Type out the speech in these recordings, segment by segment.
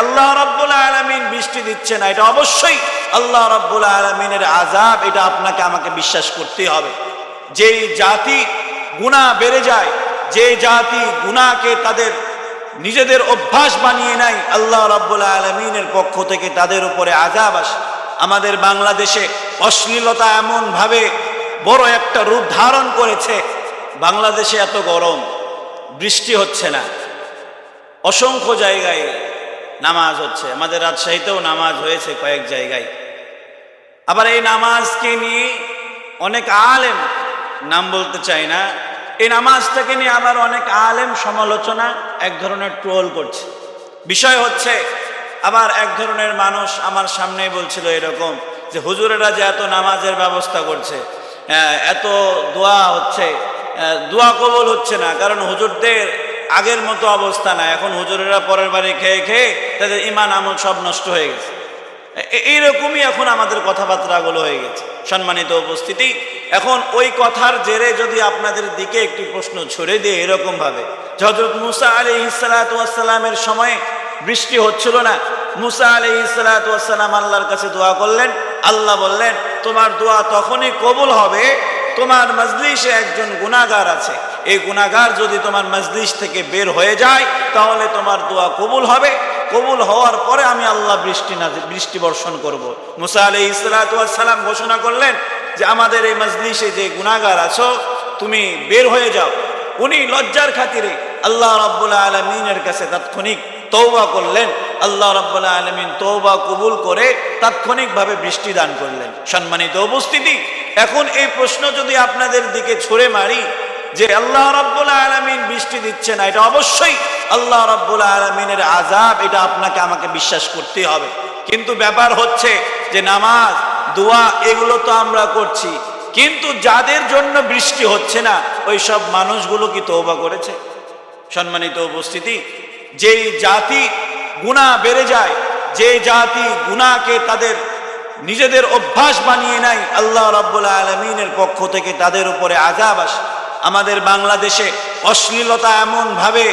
আল্লাহ রব্বুল আলমিন বৃষ্টি দিচ্ছে না, এটা অবশ্যই আল্লাহ রব্বুল আলমিনের আজাব এটা আপনাকে আমাকে বিশ্বাস করতে হবে। যেই জাতি গুণা বেড়ে যায় যে জাতি গুণাকে তাদের নিজেদের অভ্যাস বানিয়ে নেয়, আল্লাহ রাব্বুল আলমিনের পক্ষ থেকে তাদের উপরে আজাব আসে। আমাদের বাংলাদেশে অশ্লীলতা এমনভাবে বড় একটা রূপ ধারণ করেছে, বাংলাদেশে এত গরম, বৃষ্টি হচ্ছে না। অসংখ্য জায়গায় নামাজ হচ্ছে। আমাদের রাজশাহীতেও নামাজ হয়েছে কয়েক জায়গায়। আবার এই নামাজকে নিয়ে অনেক আলেম, নাম বলতে চাই না, এই নামাজটাকে নিয়ে আবার অনেক আলেম সমালোচনা এক ধরনের ট্রোল করছে। বিষয় হচ্ছে, আবার এক ধরনের মানুষ আমার সামনেই বলছিল এরকম যে, হুজুরেরা যে এত নামাজের ব্যবস্থা করছে এত দোয়া হচ্ছে দোয়া কবল হচ্ছে না। কারণ হুজুরদের আগের মতো অবস্থা না এখন হুজুরেরা পরের বাড়ি খেয়ে খেয়ে তাদের ইমান আমল সব নষ্ট হয়ে গেছে। এইরকমই এখন আমাদের কথাবার্তাগুলো হয়ে গেছে। সম্মানিত উপস্থিতি, এখন ওই কথার জেরে যদি আপনাদের দিকে একটি প্রশ্ন ছড়ে দিয়ে এরকম ভাবে হজরত মুসা আলী ইসালাতামের সময় বৃষ্টি হচ্ছিল না। মুসা আলী ইসালাতাম আল্লাহর কাছে দোয়া করলেন। আল্লাহ বললেন, তোমার দোয়া তখনই কবুল হবে, তোমার মজলিসে একজন গুণাগার আছে। এই গুণাগার যদি তোমার মজলিস থেকে বের হয়ে যায়, তাহলে তোমার দোয়া কবুল হবে। কবুল হওয়ার পরে আমি আল্লাহ বৃষ্টি না বৃষ্টি বর্ষণ করব। মুসা আলি সালাম ঘোষণা করলেন যে, আমাদের এই মজলিসে যে গুণাগার আছো, তুমি বের হয়ে যাও। উনি লজ্জার খাতিরে আল্লাহ রাব্বুল আলমিনের কাছে তাৎক্ষণিক তৌবা করলেন। আল্লাহ রাব্বুল আলমিন তৌবা কবুল করে তাৎক্ষণিকভাবে বৃষ্টি দান করলেন। সম্মানিত উপস্থিতি, এখন এই প্রশ্ন যদি আপনাদের দিকে ছুড়ে মারি যে আল্লাহ রাব্বুল আলমিন বৃষ্টি দিচ্ছে না, এটা অবশ্যই আল্লাহ রাব্বুল আলমিনের আজাব এটা আপনাকে আমাকে বিশ্বাস করতে হবে। কিন্তু ব্যাপার হচ্ছে যে নামাজ, দোয়া, এগুলো তো আমরা করছি। কিন্তু যাদের জন্য বৃষ্টি হচ্ছে না, ওই সব মানুষগুলো কি তৌবা করেছে? সম্মানিত উপস্থিতি, যেই জাতি গুণা বেড়ে যায় যে জাতি গুণাকে তাদের নিজেদের অভ্যাস বানিয়ে নেয়, আল্লাহ রাব্বুল আলমিনের পক্ষ থেকে তাদের উপরে আজাব আসে। আমাদের বাংলাদেশে অশ্লীলতা এমনভাবে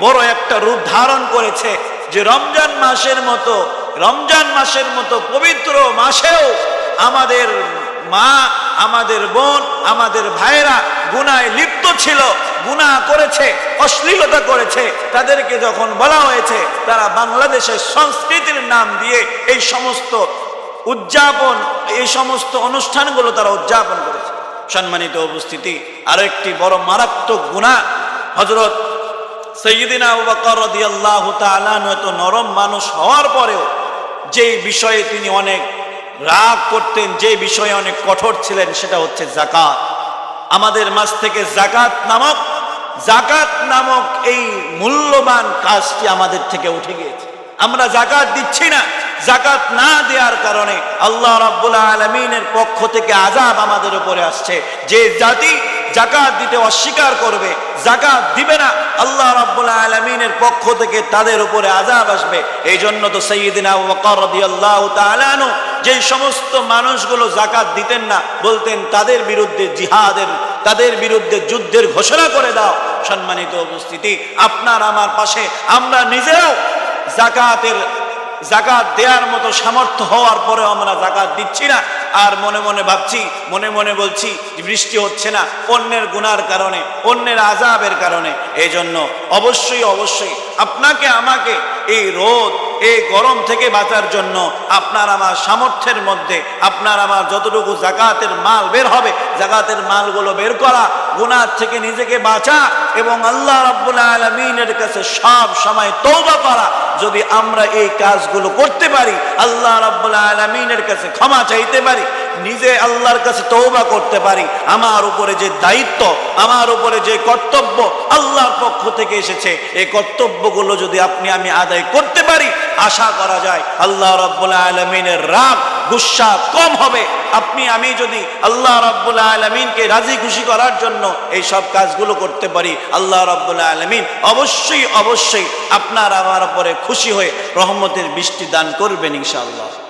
বড় একটা রূপ ধারণ করেছে যে রমজান মাসের মতো, রমজান মাসের মতো পবিত্র মাসেও আমাদের মা, আমাদের বোন, আমাদের ভাইরা গুনায় লিপ্ত ছিল, গুনাহ করেছে, অশ্লীলতা করেছে। তাদেরকে যখন বলা হয়েছে, তারা বাংলাদেশের সংস্কৃতির নাম দিয়ে এই সমস্ত উদযাপন, এই সমস্ত অনুষ্ঠানগুলো তারা উদযাপন করেছে। সম্মানিত উপস্থিতি। আরও একটি বড় মারাত্মক গুণা। হজরত নরম মানুষ হওয়ার পরেও বিষয়ে তিনি অনেক রাগ করতেন যে বিষয়ে অনেক কঠোর ছিলেন, সেটা হচ্ছে জাকাত আমাদের মাঝ থেকে জাকাত নামক জাকাত নামক এই মূল্যবান কাজটি আমাদের থেকে উঠে গিয়েছে। আমরা জাকাত দিচ্ছি না। জাকাত না দেওয়ার কারণে আল্লাহ রাব্বুল আলমিনের পক্ষ থেকে আজাব আমাদের উপরে আসছে। যে জাতি জাকাত দিতে অস্বীকার করবে, জাকাত দিবে না, আল্লাহ রাব্বুল আলমিনের পক্ষ থেকে তাদের উপরে আজাব আসবে। এই জন্য তো আনহু যেই সমস্ত মানুষগুলো জাকাত দিতেন না, বলতেন, তাদের বিরুদ্ধে জিহাদের, তাদের বিরুদ্ধে যুদ্ধের ঘোষণা করে দাও। সম্মানিত উপস্থিতি, আপনার আমার পাশে, আমরা নিজেরাও জাকাতের, জাকাত দেওয়ার মতো সামর্থ্য হওয়ার পরেও আমরা জাকাত দিচ্ছি না। আর মনে মনে ভাবছি, মনে মনে বলছি বৃষ্টি হচ্ছে না, অন্যের গুনার কারণে, অন্যের আজাবের কারণে। এই জন্য অবশ্যই অবশ্যই আপনাকে, আমাকে এই রোদ, এই গরম থেকে বাঁচার জন্য আপনার আমার সামর্থ্যের মধ্যে, আপনার আমার যতটুকু জাকাতের মাল বের হবে, জাকাতের মালগুলো বের করা, গুনার থেকে নিজেকে বাঁচা এবং আল্লাহ রাব্বুল আলমিনের কাছে সব সময় তৌবা করা যদি আমরা এই কাজগুলো করতে পারি, আল্লাহ রাব্বুল আলমিনের কাছে ক্ষমা চাইতে পারি, নিজে আল্লাহর কাছে তৌবা করতে পারি, আমার উপরে যে দায়িত্ব, আমার উপরে যে কর্তব্য আল্লাহর পক্ষ থেকে এসেছে, এই কর্তব্যগুলো যদি আপনি আমি আদায় করতে পারি, আশা করা যায় আল্লাহ রাব্বুল আলমিনের রাগ, গুসা কম হবে। আপনি, আমি যদি আল্লাহ রাব্বুল আলমিনকে রাজি খুশি করার জন্য এই সব কাজগুলো করতে পারি, আল্লাহ রাব্বুল আলমিন অবশ্যই অবশ্যই আপনার আমার উপরে খুশি হয়ে রহমতের বৃষ্টি দান করবেন ইনশাআল্লাহ।